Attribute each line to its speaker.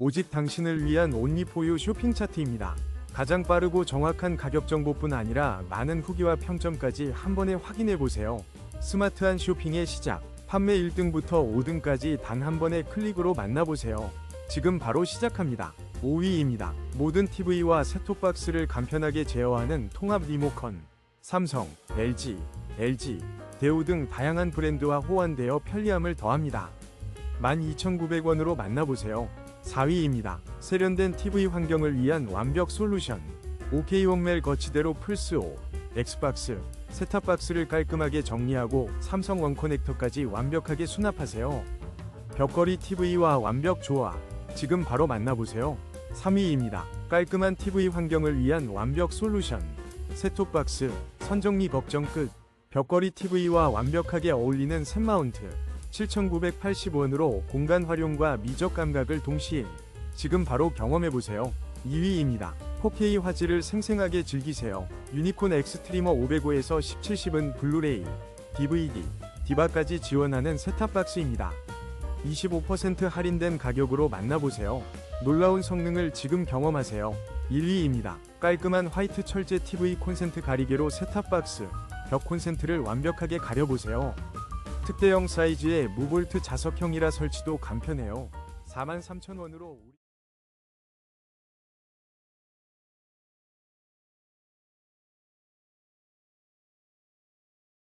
Speaker 1: 오직 당신을 위한 온리포유 쇼핑 차트입니다. 가장 빠르고 정확한 가격 정보뿐 아니라 많은 후기와 평점까지 한 번에 확인해 보세요. 스마트한 쇼핑의 시작. 판매 1등부터 5등까지 단 한 번의 클릭으로 만나보세요. 지금 바로 시작합니다. 5위입니다. 모든 TV와 셋톱박스를 간편하게 제어하는 통합 리모컨. 삼성, LG, LG, 대우 등 다양한 브랜드와 호환되어 편리함을 더합니다. 12,900원으로 만나보세요. 4위입니다. 세련된 TV 환경을 위한 완벽 솔루션. OK 홈멜 거치대로 플스5, 엑스박스, 셋탑박스를 깔끔하게 정리하고 삼성 원 커넥터까지 완벽하게 수납하세요. 벽걸이 TV와 완벽 조화. 지금 바로 만나보세요. 3위입니다. 깔끔한 TV 환경을 위한 완벽 솔루션. 셋톱박스, 선정리 걱정 끝. 벽걸이 TV와 완벽하게 어울리는 셋 마운트. 7,980원으로 공간 활용과 미적 감각을 동시에 지금 바로 경험해보세요. 2위입니다. 4K 화질을 생생하게 즐기세요. 유니콘 엑스트리머 505에서 1710은 블루레이, DVD, 디바까지 지원하는 셋탑박스입니다. 25% 할인된 가격으로 만나보세요. 놀라운 성능을 지금 경험하세요. 1위입니다. 깔끔한 화이트 철제 TV 콘센트 가리개로 셋탑박스, 벽 콘센트를 완벽하게 가려보세요. 특대형 사이즈의 무볼트 자석형이라 설치도 간편해요. 43,000원으로